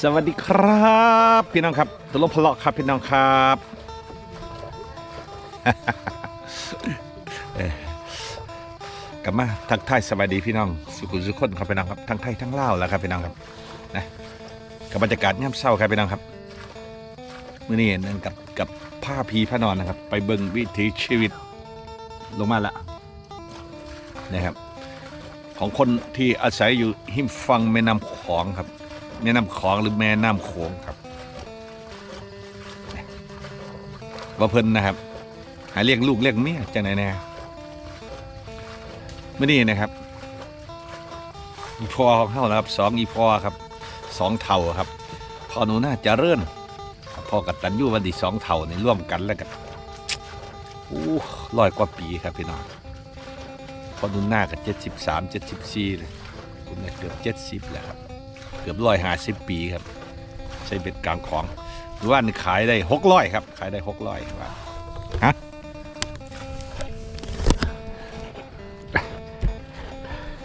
สวัสดีครับ พี่น้องครับตลบพลาะครับพี่น้องครับกลับมาทักทายสวัสดีพี่น้อง สุขุมสุขคนครับพี่น้องครับทั้งไทยทั้งลาวแล้วครับพี่น้องครับนะกับบรรยากาศย่ำเศร้าครับพี่น้องครับมื่อนี้นั่งกับกับผ้าพีผ้านอนนะครับ ไปเบิ่งวิถีชีวิตลงมาละนะครับ ของคนที่อาศัยอยู่หิมฟังแม่น้ำของครับ แม่น้ำของหรือแม่น้ำโขงครับว่าเพิ่นนะครับ หาเรียกลูกเรียกเมียจังไหนแน่เมื่อนี้นะครับ อีพอของเขานะครับสองอีพอครับสองเท่าครับพ่อหนูน่าจะเรื่นพ่อกับตันยูวันดีสองเท่านี่ร่วมกันแล้วกันอู้ร้อยกว่าปีครับพี่น้องพ่อหนูหน้ากับเจ็ดสิบสามเจ็ดสิบสี่เลยคุณเนี่ยเกือบเจ็ดสิบแล้วครับ เกือบร้อยห้าสิบปีครับ ใช้เบ็ดกลางของหรือว่านขายได้หกร้อยครับ ขายได้หกร้อยว่าฮะ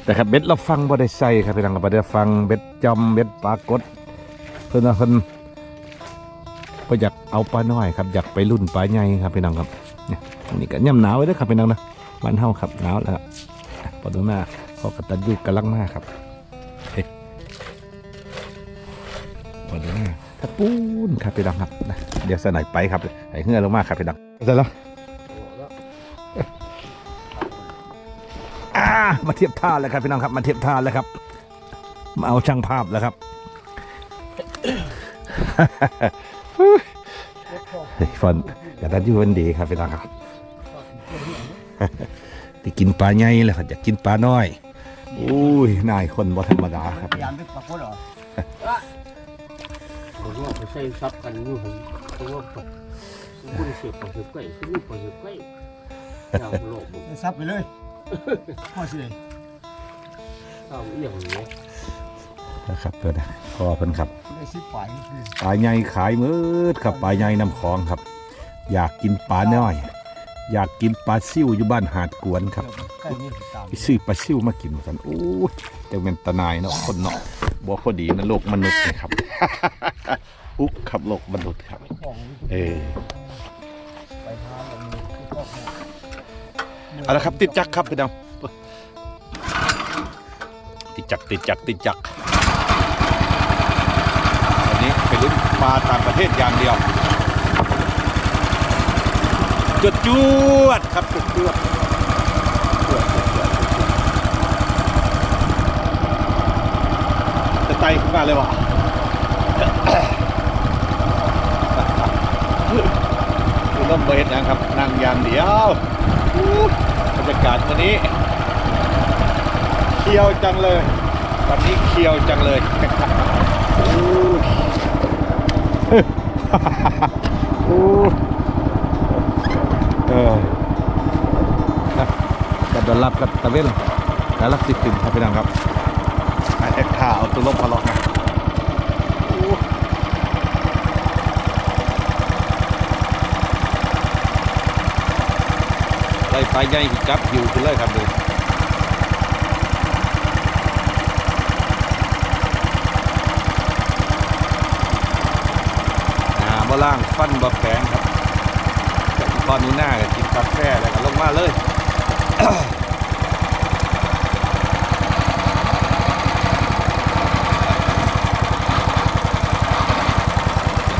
แต่ครับเบ็ดเราฟังบ่ได้ใส่ครับพี่น้องครับบ่ได้ฟังเบ็ดจอมเบ็ดปลากดเพิ่นเพิ่นก็อยากเอาปลาน้อยครับอยากไปรุ่นปลาใหญ่ครับพี่น้องครับเนี่ยนี่ก็ย่ำหนาวไว้เด้อครับพี่น้องนะบ้านเฮาครับหนาวแล้วครับพอดูหน้าพอกระตันยูกำลังมาครับ วันนี้ถ้าปูนครับพี่ดองครับนะเดี๋ยวสนอยไปครับไอ้เหือลงมาครับพี่ดองเสร็จแล้วอ่ามาเทียบท่าแล้วครับพี่น้องครับมาเทียบท่าแล้วครับ มาเอาช่างภาพแล้วครับเฮ้ยฟอนอยากได้ยูวันดีครับพี่น้องครับที่กินปลาใหญ่แล้วครับอยากกินปลาน้อย อุ้ยนายคนบ่ธรรมดาครับ ใส่ซับกันอยู่ผมเพราะว่าผมคุณเสียบปากเสียบไก่คุณลูกปากเสียบไก่ยาวโลกผมซับไปเลยพอสิข้าวเอี่ยงอย่างเงี้ยนะครับเพื่อนนะพอเพิ่นครับได้สิบปลายคือปลาใหญ่ขายมืดครับปลาใหญ่น้ำคลองครับ อยากกินปลาน้อย อยากกินปลาซิ่วอยู่บ้านหาดกวนครับใกล้นี่ตามไปซื้อปลาซิ่วมากินกันโอ้ยแต่เป็นตะนายเนาะคนเนาะบ่พอดีนะโลกมนุษย์นะครับ อุ๊กครับโลกมนุษย์ครับ เออเอาละครับ ติดจักครับพี่น้องติดจักติดจักติดจักรวันนี้ไปลุ้นปลาต่างประเทศอย่างเดียวจวดจวดครับจวดจวดจวดจวดจวดจวดจะไต่ขึ้นมาเลยวะ คือ ล่มเบสนะครับนั่งยางเดียวบรรยากาศวันนี้เคียวจังเลย วันนี้เคียวจังเลยอู้อู้เออนะกัดรับกับตะเวนแล้วลักสิบตินครับพี่น้องครับไอ้ข่าเอาตัวลบพะเลาะนะอู้ ไล่ปลาใหญ่จับอยู่ไปเลยครับดูอ่าบ่ล่างฟันบ่แข็งครับตอนนี้หน้าก็กินกาแฟแล้วก็ลงมาเลย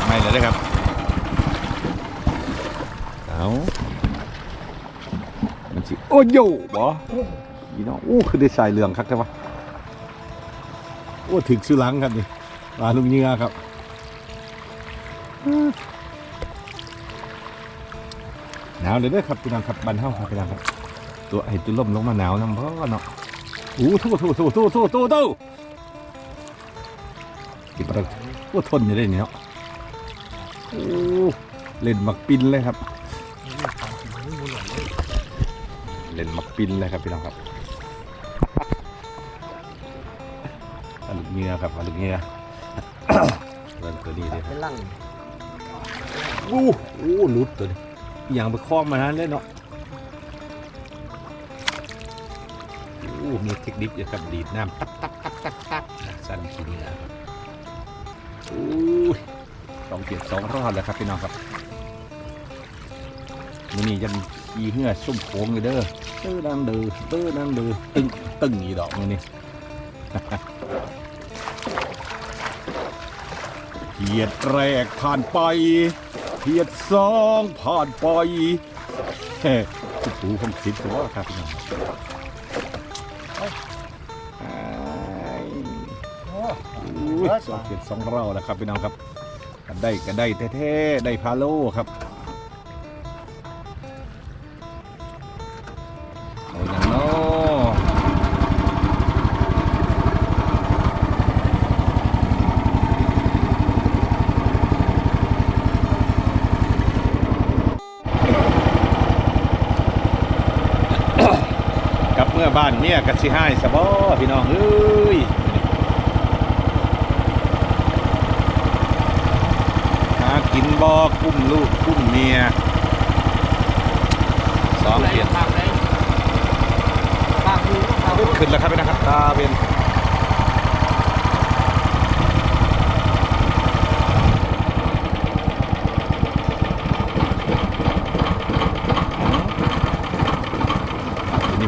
ไม่เลยนะครับ เอามัน สิโอ้โยบ่อีน้องโอ้คือได้ใส่เหลืองคักใช่ปะโอ้ถึงซื้อหลังครับนี่ปลาลุงเงือครับหนาวเลยเด้อครับพี่น้องครับบันเฮาครับพี่น้องครับ ตัวเห็นตัวลมลงมาหนาวน้ำเพราะเนาะโอ้ทู่ทู่ทู่ทู่ทู่ทู่ทู่กินปลาโอ้ทนอยู่ได้เนี่ยเนาะโอ้เล่นหมักปินเลยครับ เล่นมักปินเลยครับพี่น้องครับปลาลูกเงือครับปลาลูกเงือเริ่มตัวนี้เลยครับเป็นลังโอ้โหลุดตัวนี้อหย่างไปคล้องมานั้นเลยเนาะโอ้มีเทคนิคอยู่ครับดีดน้ำตักตักตักตักตักสั่นขี้เหนือครับอู้ยสองเกียรสองรอดแล้วครับพี่น้องครับ มื้อนี้ยังขี่เหือส้มโขงอยู่เด้อเด้อนั่งเด้อเด้อนั่งเด้อตึงตึงอีดอกมื้อนี้เพียดแรกผ่านไปเพียดสองผ่านไปเฮ้คุณปู่คงสิทธิ์ว่าครับพี่น้องสองเพียดสองเราแล้วครับพี่น้องครับ ได้กันได้แท้ๆได้พาโลครับ เมียกัสิให้สบอพี่น้องเอ้ยหากินบอกุ้มลูกกุ้มเมียสองเกียรติทางไหนทางคือทางขึ้นแล้วครับพี่นะครับตาเป็น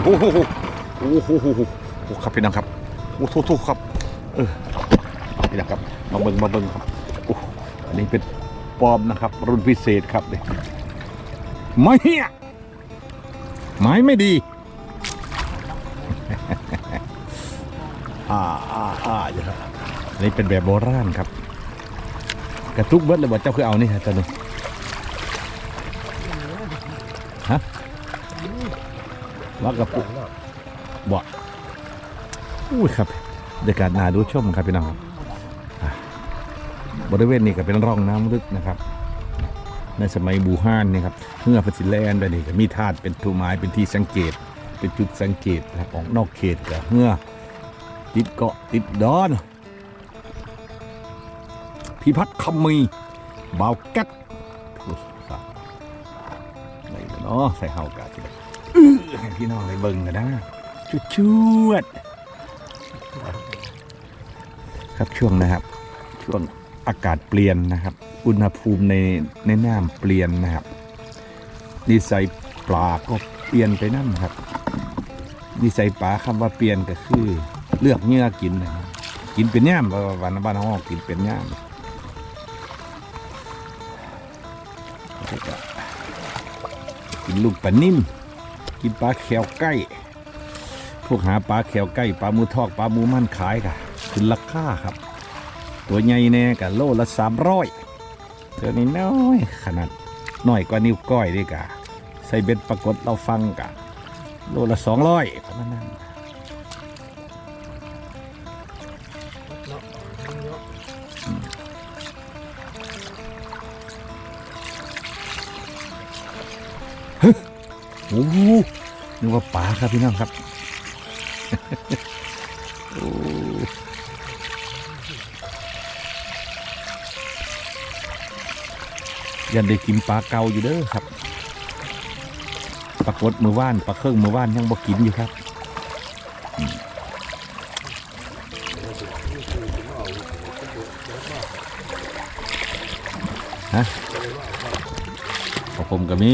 โอ้โห อ้โหโอ้โหครับพี่น้องครับโอ้โหโทษครับเออพี่น้องครับมาเบิ่งมาเบิ่งครับโอ้อันนี้เป็นปลอมนะครับ รุ่นพิเศษครับเนี่ยไม่เหี้ยไม้ไม่ดีอ่าอ่าอ่าอย่าครับอันนี้เป็นแบบโบราณครับ กระทุกเบิดเลยบ่าเจ้าคือเอานี่ฮะเจ้านี่ฮะว่ากระปุก บ่อุ้ยครับบรรยากาศน่าดูชมครับพี่น้องครับบริเวณนี้ก็เป็นร่องน้ำลึกนะครับ ในสมัยบูฮานนี่ครับเมื่อพัสิแลนด์ไปนี่ก็มีธาตุเป็นทูไม้เป็นที่สังเกต เป็นจุดสังเกตนะครับออกนอกเขตก็เมื่อติดเกาะติดดอนพิพัฒน์คำมีบาวแก๊ดโอ้ยครับไหนล่ะเนาะใส่เฮากาสิได้อื้อให้พี่น้องได้เบิ่งกันนะ ชุดชวดครับช่วงนะครับ ช่วงอากาศเปลี่ยนนะครับ อุณหภูมิในในน้ำเปลี่ยนนะครับนิสัยปลาก็เปลี่ยนไปนั่นครับนิสัยปลาคำว่าเปลี่ยนก็คือ เลือกเหงื่อกินนะครับกินเป็นย่ามว่าว่าบ้านบ้านห้องกินเป็นย่ามแล้วก็กินลูกปลานิ่มกินปลาแขวไก่ พวกหาปลาแขวไก่ปลามูทอกปลามูมันขายค่ะขึ้นราคาครับ ตัวใหญ่แน่กับโลละสามร้อยตัวนี้น้อยขนาดน้อยกว่านิ้วก้อยดีกะใส่เบ็ดปรากฏเราฟังกะโลละสองร้อยประมาณนั้นโอ้โหนึกว่าปลาครับพี่น้องครับ ยันได้กินปลาเก่าอยู่เด้อครับปรากฏมือว่านปลาเครื่องมือว่านยังบ่กินอยู่ครับฮะของผมก็มี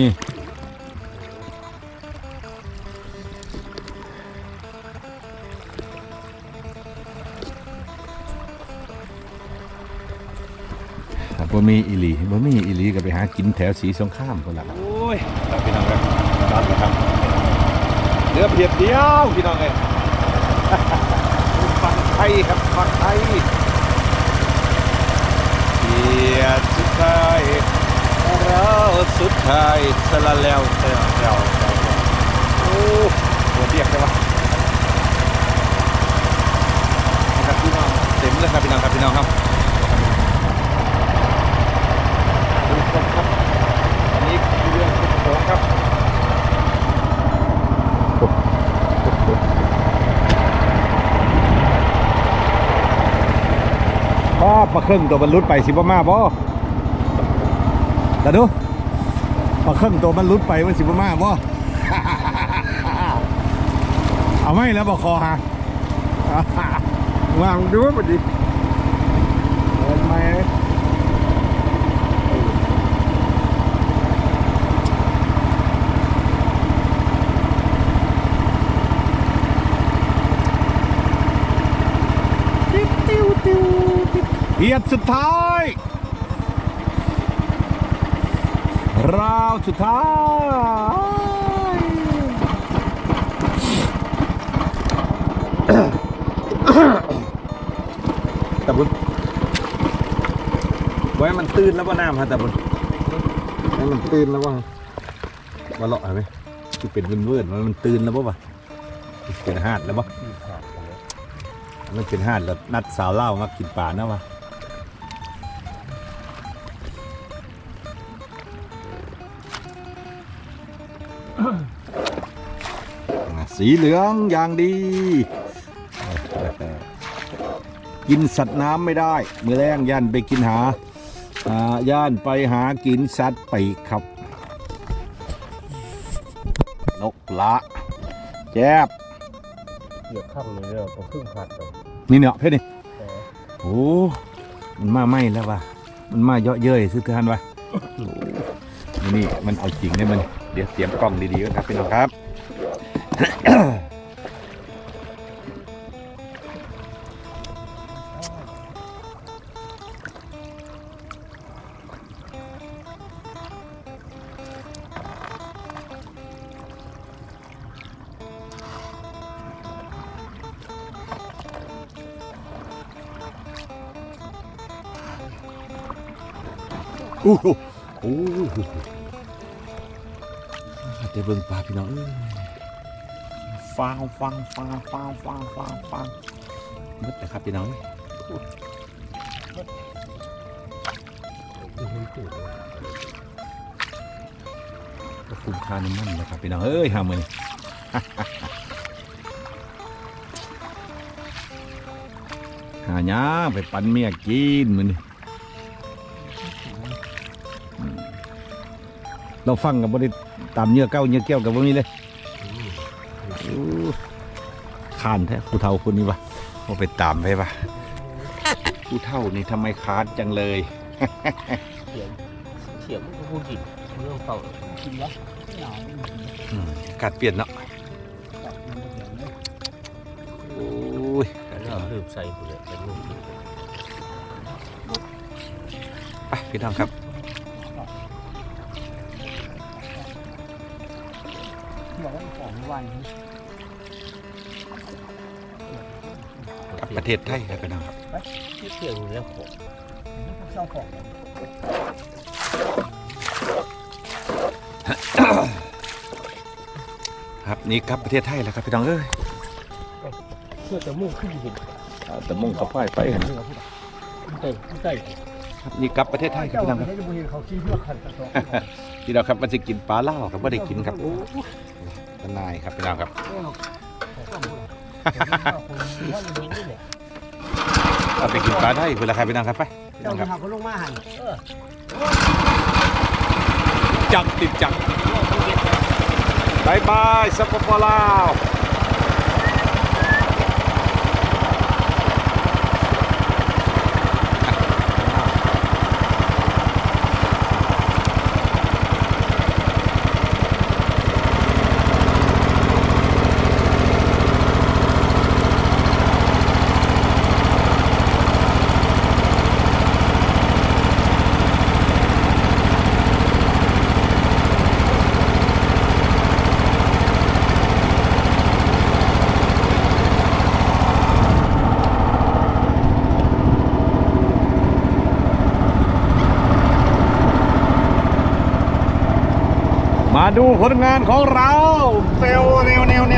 บ่มีอีหลีบ่มีอีหลีก็ไปหากินแถวสีสงครามคนละครับโอ้ยครับพี่น้องครับรับแล้วครับเหลือเพียบเดียวพี่น้องเอ้ยฟังไทยครับฟังไทยเพียรสุดท้ายเราสุดท้ายสละแล้วสละแล้วโอ้ตัวเรียกได้ปะนะครับพี่น้องเต็มเลยครับพี่น้องครับพี่น้องครับดู ชมครับอันนี้คือเรื่องของผมครับป้าปลาเครื่องตัวมันรุไปสิบ่มาบ่แต่ดูปลาเครื่องตัวมันรุไปมันสิบ่มาบ่เอาไม่แล้วบอกคอฮะวางดูพอดี ไหมติ๊วติ๊วติ๊วติ๊ว เอียดสุดท้าย ราวสุดท้ายตะบุญไว้มันตื่นแล้วว่าน้ำฮะตะบุญไว้มันตื่นแล้วว่าว่าเลาะเห็นไหมที่เป็นเวิร์นๆว่ามันตื่นแล้วป่ะวะเป็นหาดแล้วป่ะที่ขาดกันแล้วมันเป็นหาดแล้วนัดสาวเล่ามากินป่านะวะ สีเหลืองอย่างดี กินสัตว์น้ำไม่ได้ มือแรงย่านไปกินหาอ่าย่านไปหากินสัตว์ปีกครับ นกละแจ๊บเหยียบข้างเลยเนี่ยพอครึ่งขาดเลยนี่เนาะเพ่นี่แต่โอ้มันมาไม่แล้ววะมันมาเยอะเย้ยซื้อทานวะนี่นี่มันเอาจริงได้มันเดี๋ยวเตรียมกล้องดีๆกันครับพี่น้องครับ อู้หูโอ้โหเดี๋ยวเบิ่งปลาพี่น้อง ฟังฟังฟังฟังฟังฟังฟังหมดเลยครับพี่น้องตะก็คุ้มค่าน้ำมันเลยครับพี่น้องเอ้ยห้ามื่นหาหยาไปปั่นเมียกินมือนี่เราฟังกับบริตามเนื้อเก้าเนื้อแก้วกับพวกนี้เลย ขานแท้ผู้เฒ่าคนนี้วะว่าไปตามไปปะผู้เฒ่านี่ทำไมคานจังเลยเสียงเสียงมันก็พูดกินเรื่องเก่ากินแล้วหนาวไม่กินอืมอากาศเปลี่ยนเนาะตับมันก็เดี๋ยวนี้โอ้ยแล้วเราลืมใส่ไปเลยเป็นลูกไปพี่น้องครับบอกว่าของวัน ประเทศไทยครับพี่น้องครับที่เสียงแล้วของเจ้าของครับนี่กลับประเทศไทยแล้วครับพี่น้องเอ้ยเพื่อจะมุ่งขึ้นหินเอาแต่มุ่งกับไฟไปเห็นเรื่องพูดใต้ใต้ครับนี่กลับประเทศไทยครับเจ้าพี่น้องครับไม่ได้บุญเขาขี้เพื่อขันตะตองพี่น้องครับมันจะกินปลาเล่าวครับไม่ได้กินครับโอ้ทนายครับพี่น้องครับ เอาไปกินปลาได้เพื่อใครพี่น้องครับไปพี่น้เจ้าองคจะรับหาคนลงมาหันจับติดจับายบายสปปลาว ดูผลงานของเราเซลเนวเนวเนวเ